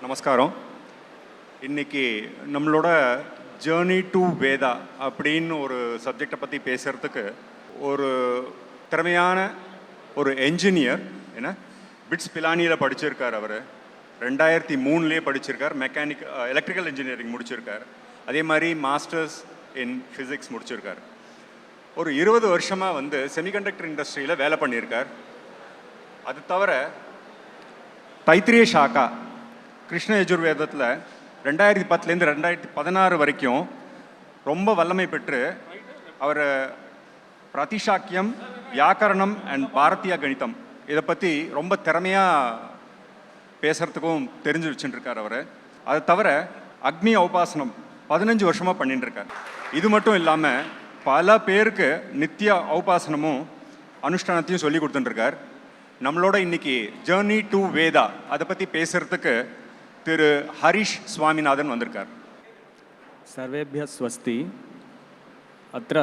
நமஸ்காரம். இன்னைக்கு நம்மளோட ஜேர்னி டு வேதா அப்படின்னு ஒரு சப்ஜெக்டை பற்றி பேசுகிறதுக்கு ஒரு திறமையான ஒரு என்ஜினியர் என்ன? பிட்ஸ் பிலானியில் படிச்சிருக்கார் அவர். ரெண்டாயிரத்தி மூணுலேயே படிச்சிருக்கார். மெக்கானிக் எலக்ட்ரிக்கல் இன்ஜினியரிங் முடிச்சிருக்கார். அதே மாதிரி மாஸ்டர்ஸ் இன் ஃபிசிக்ஸ் முடிச்சிருக்கார். ஒரு இருபது வருஷமாக வந்து செமிகண்டக்டர் இண்டஸ்ட்ரியில் வேலை பண்ணியிருக்கார். அது தவிர தைத்திரிய ஷாக்கா கிருஷ்ண யஜுர்வேதத்தில் ரெண்டாயிரத்தி பத்துலேருந்து ரெண்டாயிரத்தி பதினாறு வரைக்கும் ரொம்ப வல்லமை பெற்று அவர் பிரதிஷாக்கியம் வியாக்கரணம் அண்ட் பாரதிய கணிதம். இதை பற்றி ரொம்ப திறமையாக பேசுகிறதுக்கும் தெரிஞ்சு வச்சுட்டுருக்கார் அவர். அதை தவிர அக்னி உபாசனம் பதினஞ்சு வருஷமாக பண்ணிட்டுருக்கார் இது மட்டும் இல்லாமல் பல பேருக்கு நித்திய உபாசனமும் அனுஷ்டானத்தையும் சொல்லி கொடுத்துட்டுருக்கார் நம்மளோட இன்னைக்கு ஜேர்னி டு வேதா அதை பற்றி பேசுகிறதுக்கு திரு ஹரிஷ் சுவாமிநாதன் வந்திருக்கார் सर्वेभ्यः स्वस्ति अत्र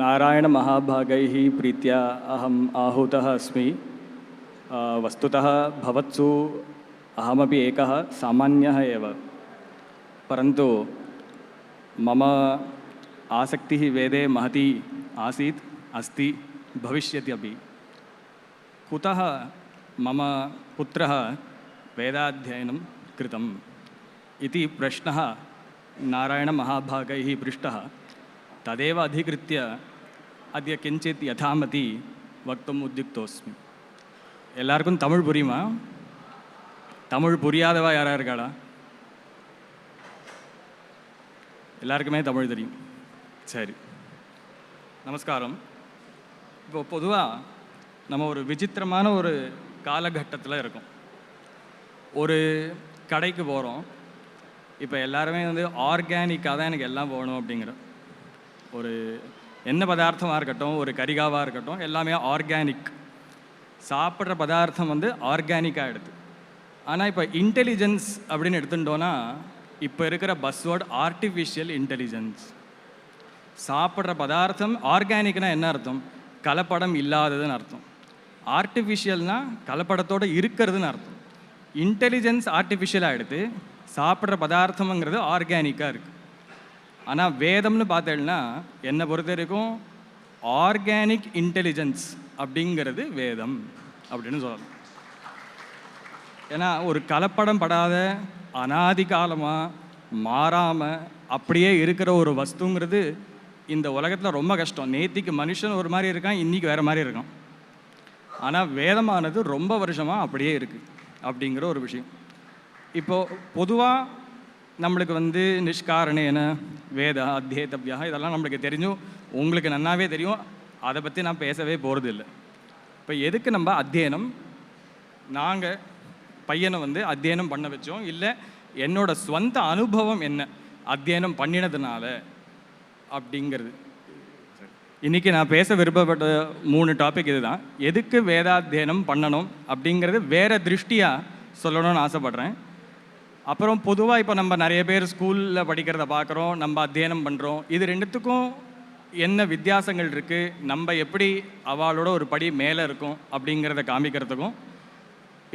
नारायणमहाभागैः प्रीत्या अहम् आहूतः अस्मि अ, वस्तुतः भवत्सु अहमपि एकः सामान्यः एव परन्तु मम आसक्तिः वेदे महती आसीत् अस्ति भविष्यति अपि कुतः मम पुत्रः वेदाध्ययनं कृतम् इति प्रश्नः नारायणमहाभागैः पृष्टः तदेव अधिकृत्य अद्य किञ्चित् यथामति वक्तुम् उद्युक्तोऽस्मि எல்லாருக்கும் தமிழ் புரியுமா தமிழ் புரியாதவா யாரா இருக்காளா எல்லாருக்குமே தமிழ் தெரியும் சரி நமஸ்காரம் இப்போ பொதுவாக நம்ம ஒரு விசித்திரமான ஒரு காலகட்டத்தில் இருக்கோம் ஒரு கடைக்கு போகிறோம் இப்போ எல்லாருமே வந்து ஆர்கானிக்காக தான் எனக்கு எல்லாம் போகணும் அப்படிங்கிற ஒரு என்ன பதார்த்தமாக இருக்கட்டும் ஒரு கரிகாவாக இருக்கட்டும் எல்லாமே ஆர்கானிக் சாப்பிட்ற பதார்த்தம் வந்து ஆர்கானிக்காக எடுத்து. ஆனால் இப்போ இன்டெலிஜென்ஸ் அப்படின்னு எடுத்துட்டோன்னா இப்போ இருக்கிற பஸ்வேர்டு ஆர்டிஃபிஷியல் இன்டெலிஜென்ஸ் சாப்பிட்ற பதார்த்தம் ஆர்கானிக்னா என்ன அர்த்தம்? கலப்படம் இல்லாததுன்னு அர்த்தம். ஆர்டிஃபிஷியல்னால் கலப்படத்தோடு இருக்கிறதுன்னு அர்த்தம். இன்டெலிஜென்ஸ் ஆர்டிஃபிஷியலாக எடுத்து சாப்பிட்ற பதார்த்தம்ங்கிறது ஆர்கானிக்காக இருக்குது ஆனால் வேதம்னு பார்த்தேன்னா என்னை பொறுத்த வரைக்கும் ஆர்கானிக் இன்டெலிஜென்ஸ் அப்படிங்கிறது வேதம் அப்படின்னு சொல்லலாம். ஏன்னா ஒரு கலப்படம் படாத அனாதி காலமாக மாறாமல் அப்படியே இருக்கிற ஒரு வஸ்துங்கிறது இந்த உலகத்தில் ரொம்ப கஷ்டம். நேத்திக்கு மனுஷன் ஒரு மாதிரி இருக்கான் இன்றைக்கி வேறு மாதிரி இருக்கான். ஆனால் வேதமானது ரொம்ப வருஷமாக அப்படியே இருக்குது அப்படிங்கிற ஒரு விஷயம். இப்போது பொதுவாக நம்மளுக்கு வந்து நிஷ்காரணேன வேத அத்தியேதவ்யா இதெல்லாம் நம்மளுக்கு தெரிஞ்சும் உங்களுக்கு நன்னாவே தெரியும். அதை பற்றி நான் பேசவே போகிறது இல்லை. இப்போ எதுக்கு நம்ம அத்தியனம்? நாங்கள் பையனை வந்து அத்தியனம் பண்ண வச்சோம். இல்லை என்னோட சொந்த அனுபவம் என்ன? அத்தியனம் பண்ணினதுனால அப்படிங்கிறது. இன்றைக்கி நான் பேச விருப்பப்பட்ட மூணு டாபிக் இதுதான். எதுக்கு வேதாத்தியனம் பண்ணணும் அப்படிங்கிறது வேறு திருஷ்டியாக சொல்லணும்னு ஆசைப்பட்றேன். அப்புறம் பொதுவாக இப்போ நம்ம நிறைய பேர் ஸ்கூலில் படிக்கிறத பார்க்குறோம் நம்ம அத்தியனம் பண்ணுறோம் இது ரெண்டுத்துக்கும் என்ன வித்தியாசங்கள் இருக்குது நம்ம எப்படி அவளோட ஒரு படி மேலே இருக்கும் அப்படிங்கிறத காமிக்கிறதுக்கும்.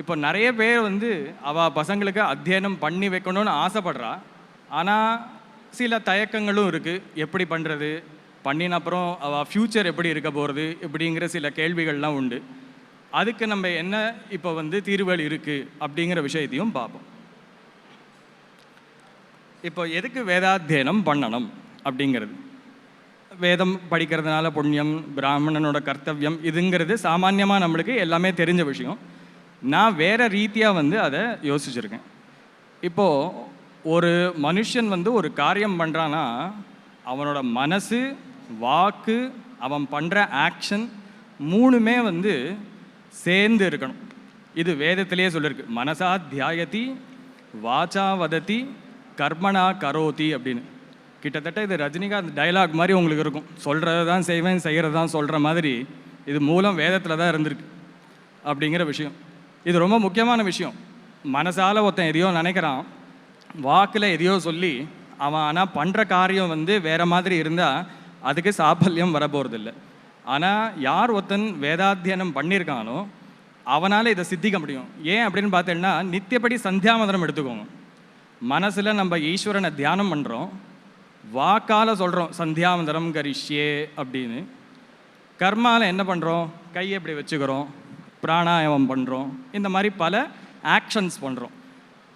இப்போ நிறைய பேர் வந்து அவள் பசங்களுக்கு அத்தியனம் பண்ணி வைக்கணும்னு ஆசைப்படுறா. ஆனால் சில தயக்கங்களும் இருக்குது எப்படி பண்ணுறது பண்ணின அப்புறம் அவள் ஃப்யூச்சர் எப்படி இருக்க போகிறது இப்படிங்கிற சில கேள்விகள்லாம் உண்டு. அதுக்கு நம்ம என்ன இப்போ வந்து தீர்வுகள் இருக்குது அப்படிங்கிற விஷயத்தையும் பார்ப்போம். இப்போ எதுக்கு வேதாத்தியனம் பண்ணணும் அப்படிங்கிறது? வேதம் படிக்கிறதுனால புண்ணியம் பிராமணனோட கர்த்தவியம் இதுங்கிறது சாமான்யமாக நம்மளுக்கு எல்லாமே தெரிஞ்ச விஷயம். நான் வேறு ரீதியாக வந்து அதை யோசிச்சிருக்கேன். இப்போது ஒரு மனுஷன் வந்து ஒரு காரியம் பண்ணுறான்னா அவனோட மனசு வாக்கு அவன் பண்ணுற ஆக்ஷன் மூணுமே வந்து சேர்ந்து இருக்கணும். இது வேதத்திலேயே சொல்லியிருக்கு மனசா தியாயதி வாச்சா வதத்தி கர்மனா கரோதி அப்படின்னு. கிட்டத்தட்ட இது ரஜினிகாந்த் டைலாக் மாதிரி உங்களுக்கு இருக்கும். சொல்கிறத தான் செய்வேன் செய்கிறது தான் சொல்கிற மாதிரி இது மூலம் வேதத்தில் தான் இருந்திருக்கு அப்படிங்கிற விஷயம். இது ரொம்ப முக்கியமான விஷயம். மனசால் ஒருத்தன் எதையோ நினைக்கிறான் வாக்கில் எதையோ சொல்லி அவன் ஆனால் பண்ணுற காரியம் வந்து வேறு மாதிரி இருந்தால் அதுக்கு சாபல்யம் வர போகிறதில்ல ஆனால் யார் ஒருத்தன் வேதாத்தியனம் பண்ணியிருக்கானோ அவனால் இதை சித்திக்க முடியும். ஏன் அப்படின்னு பார்த்தேன்னா நித்தியப்படி சந்தியாவந்தனம் எடுத்துக்கோங்க. மனசில் நம்ம ஈஸ்வரனை தியானம் பண்ணுறோம் வாக்கால் சொல்கிறோம் சந்தியாமந்திரம் கரிஷ்யே அப்படின்னு. கர்மாவில் என்ன பண்ணுறோம் கையை இப்படி வச்சுக்கிறோம். பிராணாயாமம் பண்ணுறோம் இந்த மாதிரி பல ஆக்ஷன்ஸ் பண்ணுறோம்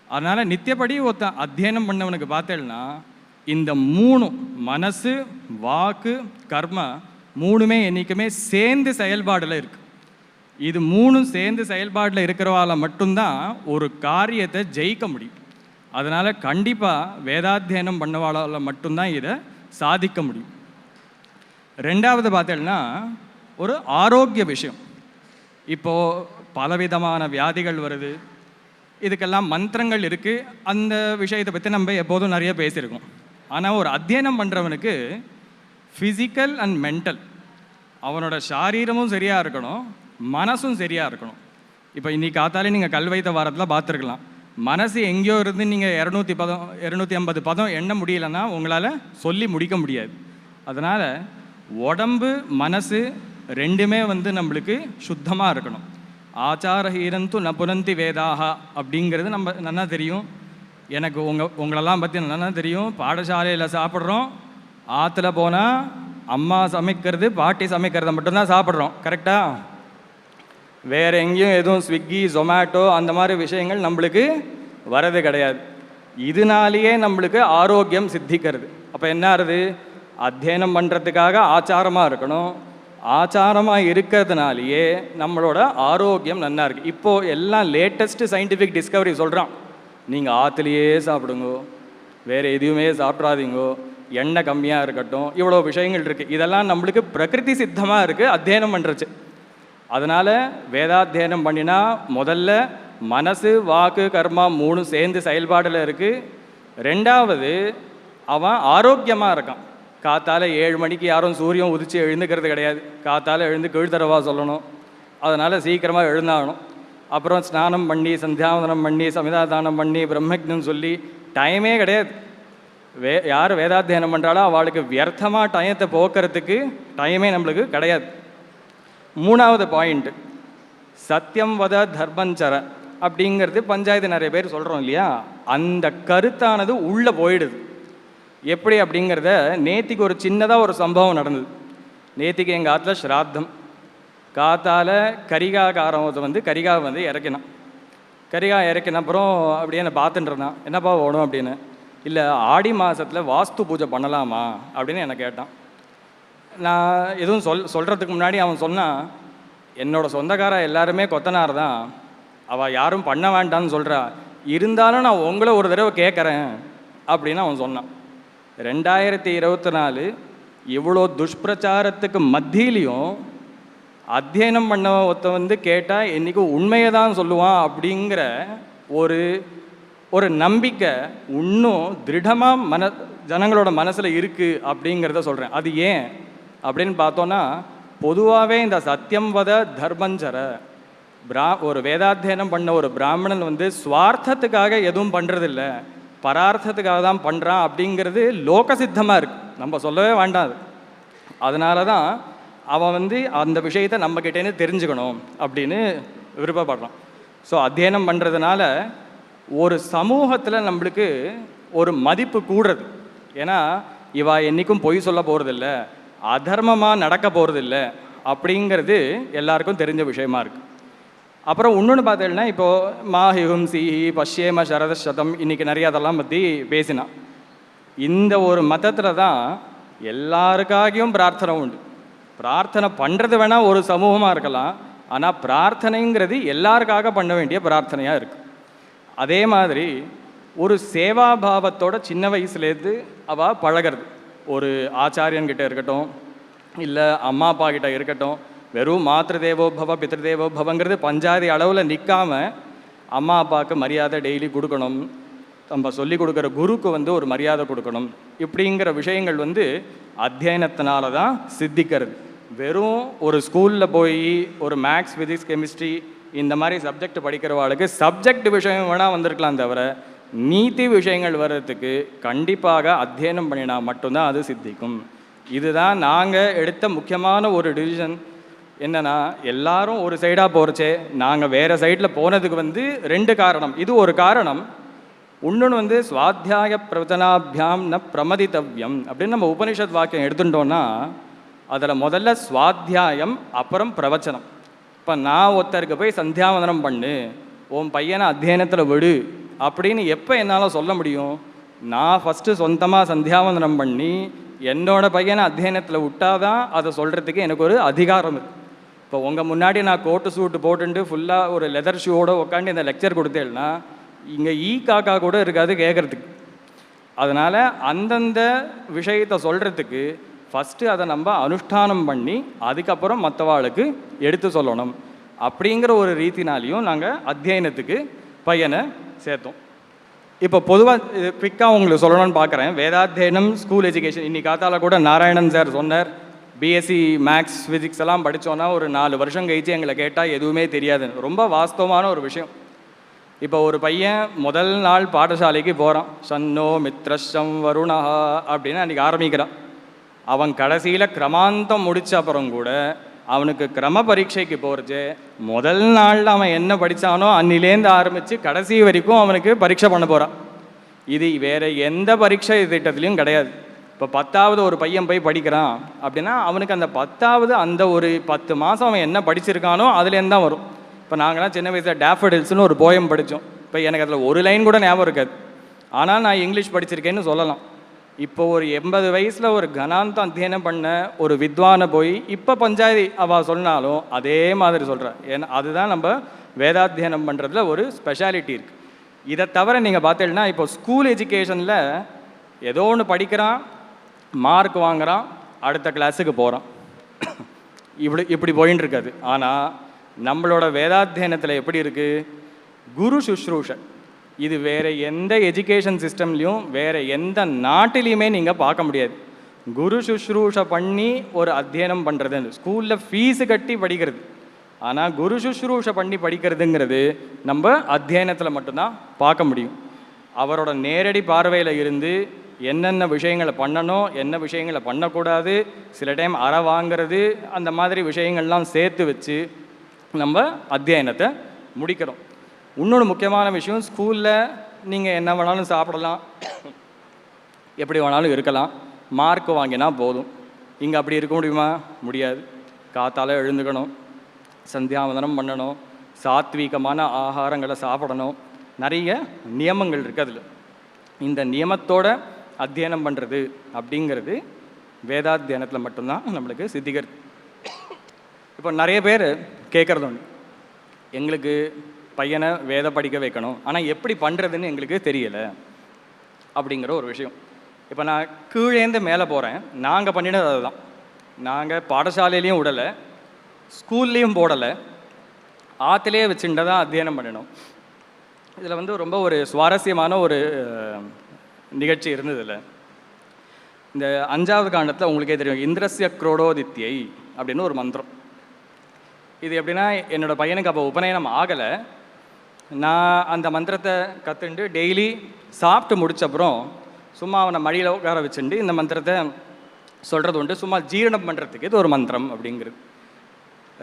அதனால் நித்தியப்படி ஒருத்தன் அத்தியனம் பண்ணவனுக்கு பார்த்தேன்னா இந்த மூணு மனசு வாக்கு கர்மா மூணுமே என்றைக்குமே சேர்ந்து செயல்பாடில் இருக்குது இது மூணும் சேர்ந்து செயல்பாடில் இருக்கிறவால மட்டும்தான் ஒரு காரியத்தை ஜெயிக்க முடியும். அதனால் கண்டிப்பாக வேதாத்தியனம் பண்ணவாளால் மட்டும்தான் இதை சாதிக்க முடியும். ரெண்டாவது பார்த்தீங்கன்னா ஒரு ஆரோக்கிய விஷயம். இப்போது பலவிதமான வியாதிகள் வருது. இதுக்கெல்லாம் மந்திரங்கள் இருக்குது அந்த விஷயத்தை பற்றி நம்ம எப்போதும் நிறைய பேசியிருக்கோம். ஆனால் ஒரு அத்தியனம் பண்ணுறவனுக்கு ஃபிசிக்கல் அண்ட் மென்டல் அவனோட சாரீரமும் சரியாக இருக்கணும் மனசும் சரியாக இருக்கணும். இப்போ இன்னைக்கு காத்தாலே நீங்கள் கல்வைத்த வாரத்தில் பார்த்துருக்கலாம். மனசு எங்கேயோ இருந்து நீங்கள் இரநூத்தி பதம் இரநூத்தி ஐம்பது பதம் எண்ண முடியலன்னா உங்களால் சொல்லி முடிக்க முடியாது. அதனால் உடம்பு மனசு ரெண்டுமே வந்து நம்மளுக்கு சுத்தமாக இருக்கணும். ஆச்சாரஹீரந்து ந புனந்தி வேதாகா அப்படிங்கிறது நம்ம நல்லா தெரியும். எனக்கு உங்கள் உங்களெல்லாம் பற்றி நல்லா தெரியும். பாடசாலையில் சாப்பிட்றோம். ஆற்றுல போனால் அம்மா சமைக்கிறது பாட்டி சமைக்கிறத மட்டும்தான் சாப்பிட்றோம். கரெக்டாக வேறு எங்கேயும் எதுவும் ஸ்விக்கி ஜொமேட்டோ அந்த மாதிரி விஷயங்கள் நம்மளுக்கு வரது கிடையாது. இதனாலேயே நம்மளுக்கு ஆரோக்கியம் சித்திக்கிறது. அப்போ என்ன ஆறுது? அத்தியனம் பண்ணுறதுக்காக ஆச்சாரமாக இருக்கணும். ஆச்சாரமாக இருக்கிறதுனாலேயே நம்மளோட ஆரோக்கியம் நல்லா இருக்குது இப்போது எல்லாம் லேட்டஸ்ட்டு சயின்டிஃபிக் டிஸ்கவரி சொல்கிறான் நீங்கள் ஆற்றுலையே சாப்பிடுங்க. வேறு எதுவுமே சாப்பிட்றாதீங்கோ எண்ணெய் கம்மியாக இருக்கட்டும் இவ்வளோ விஷயங்கள் இருக்குது இதெல்லாம் நம்மளுக்கு பிரகிருதி சித்தமாக இருக்குது அத்தியனம் பண்ணுறச்சு அதனால் வேதாத்தியனம் பண்ணினா முதல்ல மனசு வாக்கு கர்மா மூணு சேர்ந்து செயல்பாடில் இருக்குது ரெண்டாவது அவன் ஆரோக்கியமாக இருக்கான். காத்தால் ஏழு மணிக்கு யாரும் சூரியன் உதிச்சு எழுந்துக்கிறது கிடையாது. காத்தால் எழுந்து கீழ்த்தரவா சொல்லணும். அதனால் சீக்கிரமாக எழுந்தாகணும். அப்புறம் ஸ்நானம் பண்ணி சந்தியாவந்தனம் பண்ணி சமிதாதானம் பண்ணி பிரம்மஜ்னம் சொல்லி டைமே கிடையாது. வே யார் வேதாத்தியனம் பண்ணுறாலோ அவளுக்கு வியர்த்தமாக டயத்தை போக்குறதுக்கு டைமே நம்மளுக்கு கிடையாது. மூணாவது பாயிண்ட் சத்தியம் வத தர்மஞ்சர அப்படிங்கிறது பஞ்சாயத்து நிறைய பேர் சொல்கிறோம் இல்லையா? அந்த கருத்தானது உள்ளே போயிடுது. எப்படி அப்படிங்கிறத நேத்திக்கு ஒரு சின்னதாக ஒரு சம்பவம் நடந்தது. நேத்திக்கு எங்கள் ஆற்றுல ஸ்ராத்தம் காத்தால கரிகாக்காரன் வந்து கரிகா வந்து இறக்கினான். கரிகா இறக்கின அப்புறம் அப்படியே என்னை பார்த்துட்டு என்னப்பா ஓடும் அப்படின்னு? இல்லை ஆடி மாதத்தில் வாஸ்து பூஜை பண்ணலாமா? அப்படின்னு என்னை கேட்டான். நான் எதுவும் சொல் சொல்கிறதுக்கு முன்னாடி அவன் சொன்னான் என்னோட சொந்தக்கார எல்லாருமே கொத்தனார் தான். அவள் யாரும் பண்ண வேண்டாம்னு சொல்கிறா இருந்தாலும் நான் உங்களை ஒரு தடவை கேட்குறேன் அப்படின்னு அவன் சொன்னான். ரெண்டாயிரத்தி இருபத்தி நாலு இவ்வளோ துஷ்பிரச்சாரத்துக்கு மத்தியிலையும் அத்தியனம் பண்ண ஒருத்த வந்து கேட்டால் என்றைக்கும் உண்மையை தான் சொல்லுவான்? அப்படிங்கிற ஒரு ஒரு நம்பிக்கை இன்னும் திருடமாக மன ஜனங்களோட மனசில் இருக்குது அப்படிங்கிறத சொல்கிறேன் அது ஏன்? அப்படின்னு பார்த்தோன்னா பொதுவாகவே இந்த சத்தியம் வத தர்மஞ்சர பிரா ஒரு வேதாத்தியனம் பண்ண ஒரு பிராமணன் வந்து சுவார்த்தத்துக்காக எதுவும் பண்ணுறதில்ல பரார்த்தத்துக்காக தான் பண்ணுறான் அப்படிங்கிறது லோக சித்தமாக இருக்குது நம்ம சொல்லவே வேண்டாம் அது. அதனால தான் அவன் வந்து அந்த விஷயத்தை நம்மக்கிட்டேருந்து தெரிஞ்சுக்கணும் அப்படின்னு விருப்பப்படுறான். ஸோ அத்தியனம் பண்ணுறதுனால ஒரு சமூகத்தில் நம்மளுக்கு ஒரு மதிப்பு கூடுறது. ஏன்னா இவா என்றைக்கும் பொய் சொல்ல போகிறதில்ல அதர்மமாக நடக்க போகிறதில்ல அப்படிங்கிறது எல்லாருக்கும் தெரிஞ்ச விஷயமா இருக்குது அப்புறம் இன்னொன்று பார்த்தீங்கன்னா இப்போது மாஹிகும் சிஹி பஷ்யேம சரத சதம் இன்றைக்கி நிறைய அதெல்லாம் பற்றி பேசினான். இந்த ஒரு மதத்தில் தான் எல்லாருக்காகியும் பிரார்த்தனை உண்டு. பிரார்த்தனை பண்ணுறது வேணால் ஒரு சமூகமாக இருக்கலாம். ஆனால் பிரார்த்தனைங்கிறது எல்லாருக்காக பண்ண வேண்டிய பிரார்த்தனையாக இருக்குது அதே மாதிரி ஒரு சேவாபாவத்தோட சின்ன வயசுலேருந்து அவள் பழகிறது. ஒரு ஆச்சாரியன்கிட்ட இருக்கட்டும் இல்லை அம்மா அப்பா கிட்ட இருக்கட்டும் வெறும் மாத்திருதேவோ பவ பித்ருதேவோ பவங்கிறது பஞ்சாதி அளவில் நிற்காம அம்மா அப்பாவுக்கு மரியாதை டெய்லி கொடுக்கணும். நம்ம சொல்லி கொடுக்குற குருக்கு வந்து ஒரு மரியாதை கொடுக்கணும். இப்படிங்கிற விஷயங்கள் வந்து அத்தியனத்தினால தான் சித்திக்கிறது. வெறும் ஒரு ஸ்கூலில் போய் ஒரு மேக்ஸ் ஃபிசிக்ஸ் கெமிஸ்ட்ரி இந்த மாதிரி சப்ஜெக்ட் படிக்கிறவாளுக்கு சப்ஜெக்ட் விஷயம் வேணால் வந்திருக்கலாம் தவிர நீதி விஷயங்கள் வர்றதுக்கு கண்டிப்பாக அத்தியனம் பண்ணினா மட்டும்தான் அது சித்திக்கும். இதுதான் நாங்கள் எடுத்த முக்கியமான ஒரு டிசிஷன் என்னென்னா எல்லாரும் ஒரு சைடாக போகிறச்சே நாங்கள் வேறு சைடில் போனதுக்கு வந்து ரெண்டு காரணம். இது ஒரு காரணம். இன்னொன்று வந்து சுவாத்தியாய பிரவச்சனாபியாம் ந பிரமதித்தவ்யம் அப்படின்னு நம்ம உபனிஷத் வாக்கியம் எடுத்துட்டோன்னா அதில் முதல்ல சுவாத்தியாயம் அப்புறம் பிரவச்சனம். இப்போ நான் ஒருத்தருக்கு போய் சந்தியாவந்தனம் பண்ணு உன் பையனை அத்தியனத்தில் விடு அப்படின்னு எப்போ என்னால் சொல்ல முடியும்? நான் ஃபஸ்ட்டு சொந்தமாக சந்தியாவந்தனம் பண்ணி என்னோட பையனை அத்தியனத்தில் விட்டாதான் அதை சொல்கிறதுக்கு எனக்கு ஒரு அதிகாரம் இருக்குது இப்போ உங்கள் முன்னாடி நான் கோட்டு சூட்டு போட்டுட்டு ஃபுல்லாக ஒரு லெதர் ஷூவோட உட்காந்து இந்த லெக்சர் கொடுத்தேன்னா இங்கே ஈ e காக்கா கூட இருக்காது கேட்குறதுக்கு. அதனால் அந்தந்த விஷயத்தை சொல்கிறதுக்கு ஃபஸ்ட்டு அதை நம்ம அனுஷ்டானம் பண்ணி அதுக்கப்புறம் மற்றவாளுக்கு எடுத்து சொல்லணும். அப்படிங்கிற ஒரு ரீதினாலையும் நாங்கள் அத்தியனத்துக்கு பையனை சேர்த்தோம். இப்போ பொதுவாக குவிக்காக உங்களுக்கு சொல்லணும்னு பார்க்குறேன். வேதாத்தியனம் ஸ்கூல் எஜுகேஷன் இன்னைக்கு காத்தால கூட நாராயணன் சார் சொன்னார். பிஎஸ்சி மேக்ஸ் ஃபிசிக்ஸ் எல்லாம் படித்தோன்னா ஒரு நாலு வருஷம் கழிச்சு எங்களை கேட்டால் எதுவுமே தெரியாதுன்னு ரொம்ப வாஸ்தவமான ஒரு விஷயம். இப்போ ஒரு பையன் முதல் நாள் பாடசாலைக்கு போகிறான் சன்னோ மித்ரஷம் வருணா அப்படின்னு அன்றைக்கி ஆரம்பிக்கிறான். அவன் கடைசியில் கிரமாந்தம் முடித்த அப்புறம் கூட அவனுக்கு கிரம பரீட்சைக்கு போகிறது முதல் நாளில் அவன் என்ன படித்தானோ அன்னிலேருந்து ஆரம்பித்து கடைசி வரைக்கும் அவனுக்கு பரீட்சை பண்ண போகிறான் இது வேறு எந்த பரீட்சை திட்டத்துலையும் கிடையாது. இப்போ பத்தாவது ஒரு பையன் போய் படிக்கிறான் அப்படின்னா அவனுக்கு அந்த பத்தாவது அந்த ஒரு பத்து மாதம் அவன் என்ன படிச்சிருக்கானோ அதுலேருந்து தான் வரும். இப்போ நாங்களாம் சின்ன வயசில் டேஃபடில்ஸ்னு ஒரு போயம் படித்தோம் இப்போ எனக்கு அதில் ஒரு லைன் கூட ஞாபகம் இருக்காது. ஆனால் நான் இங்கிலீஷ் படிச்சிருக்கேன்னு சொல்லலாம். இப்போ ஒரு எண்பது வயசில் ஒரு கனாந்தம் அத்தியனம் பண்ண ஒரு வித்வானை போய் இப்போ பஞ்சாயத்து அவள் சொன்னாலும் அதே மாதிரி சொல்கிறேன் ஏன்னா அதுதான் நம்ம வேதாத்தியனம் பண்ணுறதுல ஒரு ஸ்பெஷாலிட்டி இருக்குது இதை தவிர நீங்கள் பார்த்தீங்கன்னா இப்போ ஸ்கூல் எஜுகேஷனில் ஏதோ ஒன்று படிக்கிறான் மார்க் வாங்குறான் அடுத்த கிளாஸுக்கு போகிறான் இப்படி இப்படி போயின்னு இருக்காது. ஆனால் நம்மளோட வேதாத்தியனத்தில் எப்படி இருக்குது குரு சுஷ்ரூஷன். இது வேறு எந்த எஜுகேஷன் சிஸ்டம்லேயும் வேறு எந்த நாட்டிலையுமே நீங்கள் பார்க்க முடியாது. குரு சுஷ்ரூஷை பண்ணி ஒரு அத்தியனம் பண்ணுறது ஸ்கூலில் ஃபீஸு கட்டி படிக்கிறது. ஆனால் குரு சுஷ்ரூஷை பண்ணி படிக்கிறதுங்கிறது நம்ம அத்தியனத்தில் மட்டும்தான் பார்க்க முடியும். அவரோட நேரடி பார்வையில் இருந்து என்னென்ன விஷயங்களை பண்ணணும் என்ன விஷயங்களை பண்ணக்கூடாது சில டைம் அற வாங்கிறது அந்த மாதிரி விஷயங்கள்லாம் சேர்த்து வச்சு நம்ம அத்தியனத்தை முடிக்கிறோம். இன்னொன்று முக்கியமான விஷயம் ஸ்கூலில் நீங்கள் என்ன வேணாலும் சாப்பிடலாம். எப்படி வேணாலும் இருக்கலாம். மார்க் வாங்கினா போதும். இங்கே அப்படி இருக்க முடியுமா? முடியாது. காத்தால் எழுந்துக்கணும். சந்தியாவந்தனம் பண்ணணும். சாத்வீகமான ஆகாரங்களை சாப்பிடணும். நிறைய நியமங்கள் இருக்குது அதில். இந்த நியமத்தோட அத்தியனம் பண்ணுறது அப்படிங்கிறது வேதாத்தியனத்தில் மட்டும்தான் நம்மளுக்கு சித்திகர் இப்போ நிறைய பேர் கேட்குறது உண்டு. எங்களுக்கு பையனை வேத படிக்க வைக்கணும். ஆனால் எப்படி பண்ணுறதுன்னு எங்களுக்கு தெரியலை. அப்படிங்கிற ஒரு விஷயம். இப்போ நான் கீழேந்து மேலே போகிறேன் நாங்கள் பண்ணினது அதுதான். நாங்கள் பாடசாலையிலையும் விடலை ஸ்கூல்லேயும் போடலை. ஆற்றுலேயே வச்சுட்டு தான் அத்தியனம் பண்ணணும். இதில் வந்து ரொம்ப ஒரு சுவாரஸ்யமான ஒரு நிகழ்ச்சி இருந்ததில்ல இந்த அஞ்சாவது காண்டத்தில் உங்களுக்கே தெரியும். இந்திரஸ்ய குரோடோதித்யை அப்படின்னு ஒரு மந்திரம். இது எப்படின்னா என்னோடய பையனுக்கு அப்போ உபநயனம் ஆகலை. நான் அந்த மந்திரத்தை கற்றுண்டு டெய்லி சாப்பிட்டு முடித்தப்புறம் சும்மா அவனை மடியில் உட்கார வச்சுட்டு இந்த மந்திரத்தை சொல்கிறது உண்டு. சும்மா ஜீரணம் பண்ணுறதுக்கு இது ஒரு மந்திரம் அப்படிங்கிறது.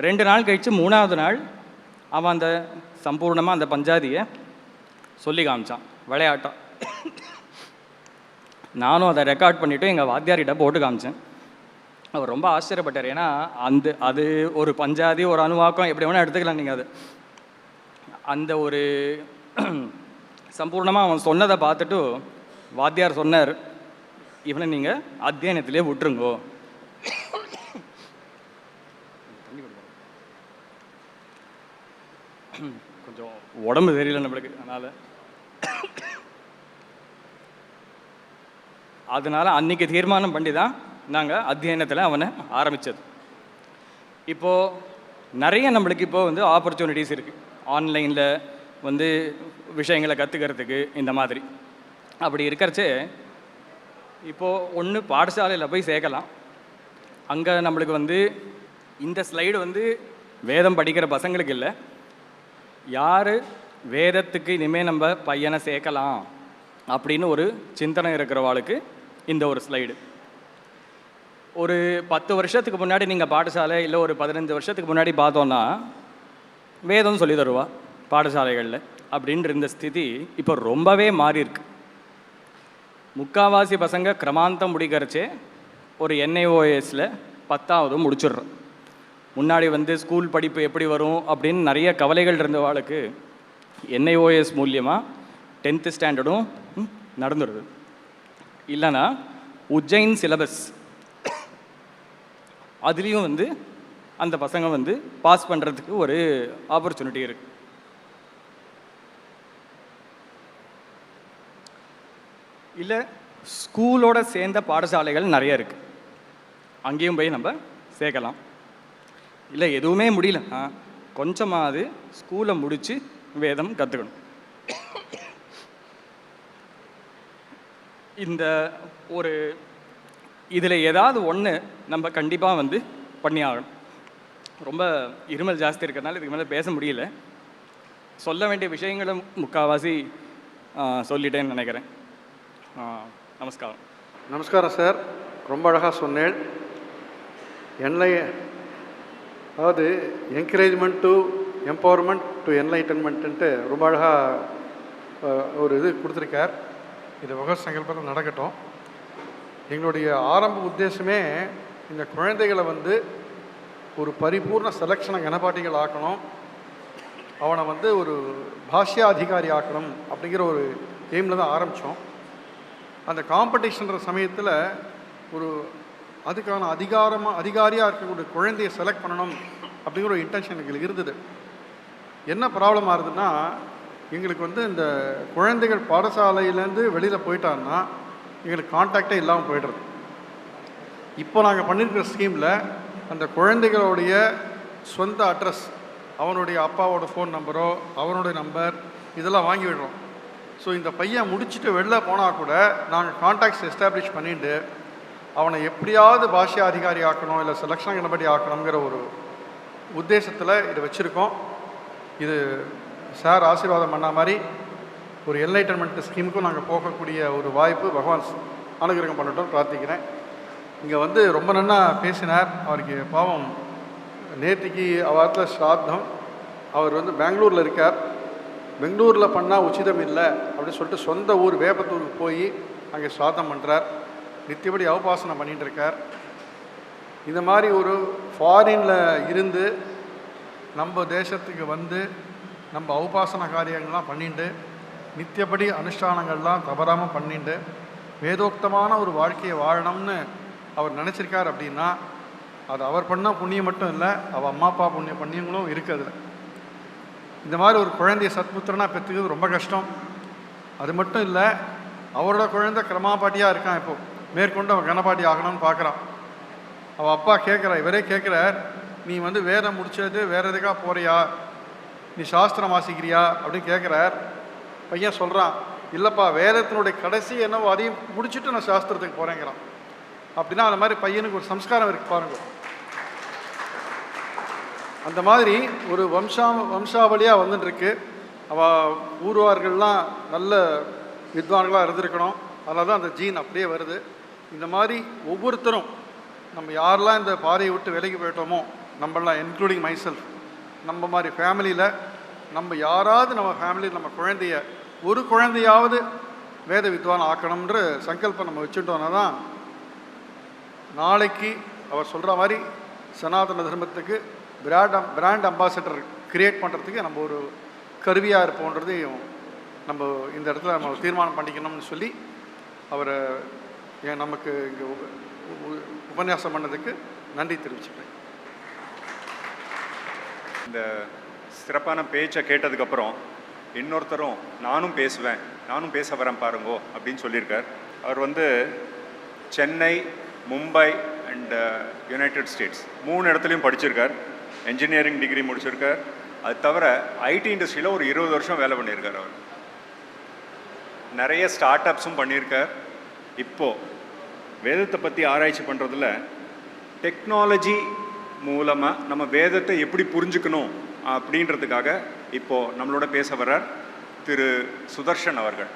ரெண்டு நாள் கழித்து மூணாவது நாள் அவன் அந்த சம்பூர்ணமாக அந்த பஞ்சாதியை சொல்லி காமிச்சான். விளையாட்டான். நானும் அதை ரெக்கார்ட் பண்ணிவிட்டு எங்கள் வாத்தியார்கிட்ட போட்டு காமிச்சேன். அவர் ரொம்ப ஆச்சரியப்பட்டார். ஏன்னா அந்த அது ஒரு பஞ்சாதி ஒரு அணுவாக்கம் எப்படி வேணால் எடுத்துக்கலாம் நீங்கள் அது. அந்த ஒரு சம்பூர்ணமாக அவன் சொன்னதை பார்த்துட்டு வாத்தியார் சொன்னார் இவனை நீங்கள் அத்தியானத்திலே விட்டுருங்கோ. கொஞ்சம் உடம்பு தெரியல நம்மளுக்கு அதனால். அதனால் அன்னைக்கு தீர்மானம் பண்ணி தான் நாங்கள் அத்தியனத்தில் அவனை ஆரம்பித்தது இப்போது நிறைய நம்மளுக்கு இப்போ வந்து ஆப்பர்ச்சுனிட்டிஸ் இருக்குது ஆன்லைனில் வந்து விஷயங்களை கற்றுக்கிறதுக்கு இந்த மாதிரி. அப்படி இருக்கிறச்சே இப்போது ஒன்று பாடசாலையில் போய் சேர்க்கலாம். அங்கே நம்மளுக்கு வந்து இந்த ஸ்லைடு வந்து வேதம் படிக்கிற பசங்களுக்கு இல்லை. யார் வேதத்துக்கு இனிமேல் நம்ம பையனை சேர்க்கலாம் அப்படின்னு ஒரு சிந்தனை இருக்கிறவாளுக்கு இந்த ஒரு ஸ்லைடு. ஒரு பத்து வருஷத்துக்கு முன்னாடி நீங்கள் பாடசாலை இல்லை ஒரு பதினஞ்சு வருஷத்துக்கு முன்னாடி பார்த்தோன்னா வேதம் சொல்லி தருவா பாடசாலைகளில் அப்படின்ற இந்த ஸ்திதி இப்போ ரொம்பவே மாறி இருக்கு முக்காவாசி பசங்க கிரமாந்தம் முடிக்கிறச்சே ஒரு என்ஐஓஎஸில் பத்தாவது முடிச்சிடுறோம். முன்னாடி வந்து ஸ்கூல் படிப்பு எப்படி வரும் அப்படின்னு நிறைய கவலைகள் இருந்தவாளுக்கு என்ஐஓஎஸ் மூலியமாக டென்த்து ஸ்டாண்டர்டும் நடந்துடுது இல்லைன்னா உஜ்ஜைன் சிலபஸ் அதுலேயும் வந்து அந்த பசங்க வந்து பாஸ் பண்ணுறதுக்கு ஒரு ஆப்பர்ச்சுனிட்டி இருக்கு. இல்லை ஸ்கூலோட சேர்ந்த பாடசாலைகள் நிறைய இருக்கு. அங்கேயும் போய் நம்ம சேர்க்கலாம். இல்லை எதுவுமே முடியல. கொஞ்சமாவது ஸ்கூலை முடித்து வேதம் கற்றுக்கணும் இந்த ஒரு இதில் ஏதாவது ஒன்று நம்ம கண்டிப்பாக வந்து பண்ணி ஆகணும் ரொம்ப இருமல் ஜாஸ்தி இருக்கிறதுனால இதுக்கு மேலே பேச முடியல. சொல்ல வேண்டிய விஷயங்களும் முக்கால்வாசி சொல்லிட்டேன்னு நினைக்கிறேன். நமஸ்காரம். நமஸ்காரம் சார். ரொம்ப அழகாக சொன்னேன். என்லை அதாவது encouragement to empowerment to enlightenment ரொம்ப அழகாக ஒரு இது கொடுத்துருக்கார். இது பகவத் சங்கல்பத்தில் நடக்கட்டும். எங்களுடைய ஆரம்ப உத்தேசமே இந்த குழந்தைகளை வந்து ஒரு பரிபூர்ண செலக்ஷனை கனபாட்டிகள் ஆக்கணும். அவனை வந்து ஒரு பாஷ்யா அதிகாரி ஆக்கணும் அப்படிங்கிற ஒரு எய்மில் தான் ஆரம்பித்தோம் அந்த காம்படிஷன்ற சமயத்தில் ஒரு அதுக்கான அதிகாரமாக அதிகாரியாக இருக்கக்கூடிய குழந்தையை செலக்ட் பண்ணணும் அப்படிங்கிற ஒரு இன்டென்ஷன் எங்களுக்கு இருந்தது. என்ன ப்ராப்ளம் ஆகுதுன்னா எங்களுக்கு வந்து இந்த குழந்தைகள் பாடசாலையிலேருந்து வெளியில் போயிட்டாருன்னா எங்களுக்கு கான்டாக்டே இல்லாமல் போயிடுறது. இப்போ நாங்கள் பண்ணியிருக்கிற ஸ்கீமில் அந்த குழந்தைகளுடைய சொந்த அட்ரஸ் அவனுடைய அப்பாவோட ஃபோன் நம்பரோ அவனுடைய நம்பர் இதெல்லாம் வாங்கி விடுறோம். ஸோ இந்த பையன் முடிச்சுட்டு வெளில போனால் கூட நாங்கள் கான்டாக்ட்ஸ் எஸ்டாப்ளிஷ் பண்ணிட்டு அவனை எப்படியாவது பாஷை அதிகாரி ஆக்கணும் இல்லை செலக்ஷன் கணபடி ஆக்கணுங்கிற ஒரு உத்தேசத்தில் இதை வச்சுருக்கோம். இது சார் ஆசீர்வாதம் பண்ண மாதிரி ஒரு என்லைட்டன்மெண்ட் ஸ்கீமுக்கும் நாங்கள் போகக்கூடிய ஒரு வாய்ப்பு பகவான் அனுகிரகம் பண்ணட்டும் பிரார்த்திக்கிறேன். இங்கே வந்து ரொம்ப நன்னா பேசினார். அவருக்கு பாவம். நேற்றுக்கு அவத்தில் ஸ்ராத்தம். அவர் வந்து பெங்களூரில் இருக்கார். பெங்களூரில் பண்ணால் உச்சிதம் இல்லை அப்படின்னு சொல்லிட்டு சொந்த ஊர் வேப்பத்தூருக்கு போய் அங்கே ஸ்ராத்தம் பண்ணுறார் நித்தியபடி அவபாசனம் பண்ணிகிட்டு இருக்கார். இந்த மாதிரி ஒரு ஃபாரினில் இருந்து நம்ம தேசத்துக்கு வந்து நம்ம அவுபாசன காரியங்கள்லாம் பண்ணிட்டு நித்தியபடி அனுஷ்டானங்கள்லாம் தவறாமல் பண்ணிட்டு வேதோக்தமான ஒரு வாழ்க்கையை வாழணும்னு அவர் நினச்சிருக்கார் அப்படின்னா அது அவர் பண்ணால் புண்ணியம் மட்டும் இல்லை அவள் அம்மா அப்பா புண்ணிய புண்ணியங்களும் இருக்குது இந்த மாதிரி ஒரு குழந்தைய சத்புத்திரனாக பெற்றுக்கிறது ரொம்ப கஷ்டம். அது மட்டும் இல்லை அவரோட குழந்தை கிரமாபாட்டியாக இருக்கான் இப்போது மேற்கொண்டு அவன் கனபாட்டி ஆகணும்னு பார்க்குறான் அவள் அப்பா கேட்குறா இவரே கேட்குறார் நீ வந்து வேதம் முடிச்சது வேற எதுக்காக போறியா? நீ சாஸ்திரம் வாசிக்கிறியா? அப்படின்னு கேட்குறார் பையன் சொல்கிறான் இல்லைப்பா வேதத்தினுடைய கடைசி என்னவோ அதையும் முடிச்சுட்டு நான் சாஸ்திரத்துக்கு போகிறேங்கிறான் அப்படின்னா அந்த மாதிரி பையனுக்கு ஒரு சம்ஸ்காரம் இருக்கு பாருங்க. அந்த மாதிரி ஒரு வம்சா வம்சாவளியாக வந்துட்டுருக்கு. அவள் ஊர்வார்கள்லாம் நல்ல வித்வான்களாக இருந்திருக்கணும். அதனால தான் அந்த ஜீன் அப்படியே வருது. இந்த மாதிரி ஒவ்வொருத்தரும் நம்ம யாரெல்லாம் இந்த பாதையை விட்டு விலகி போயிட்டோமோ நம்மளாம் இன்க்ளூடிங் மைசெல்ஃப் நம்ம மாதிரி ஃபேமிலியில் நம்ம யாராவது நம்ம ஃபேமிலியில் நம்ம குழந்தைய ஒரு குழந்தையாவது வேத வித்வான் ஆக்கணும்ன்ற சங்கல்பம் நம்ம வச்சுட்டோன்னா தான் நாளைக்கு அவர் சொல்கிற மாதிரி சனாதன தர்மத்துக்கு பிராண்ட் பிராண்ட் அம்பாசடர் கிரியேட் பண்ணுறதுக்கு நம்ம ஒரு கருவியாக இருப்போன்றதையும் நம்ம இந்த இடத்துல நம்ம தீர்மானம் பண்ணிக்கணும்னு சொல்லி அவரை ஏன் நமக்கு இங்கே உப- உ- உபன்யாசம் பண்ணதுக்கு நன்றி தெரிவிச்சுக்கிறேன். இந்த சிறப்பான பேச்சை கேட்டதுக்கப்புறம் இன்னொருத்தரும் நானும் பேசுவேன் நானும் பேச வரேன் பாருங்கோ அப்படின்னு சொல்லியிருக்கார். அவர் வந்து Chennai Mumbai and United States மூணு இடத்துலையும் படிச்சிருக்கார். என்ஜினியரிங் டிகிரி முடிச்சிருக்கார். அது தவிர ஐடி இண்டஸ்ட்ரியில் ஒரு இருபது வருஷம் வேலை பண்ணியிருக்கார் அவர். நிறைய ஸ்டார்ட் அப்ஸும் பண்ணியிருக்கார். இப்போது வேதத்தை பற்றி ஆராய்ச்சி பண்ணுறதுல டெக்னாலஜி மூலமாக நம்ம வேதத்தை எப்படி புரிஞ்சுக்கணும் அப்படின்றதுக்காக இப்போது நம்மளோட பேச வர்றார் திரு சுதர்ஷன் அவர்கள்.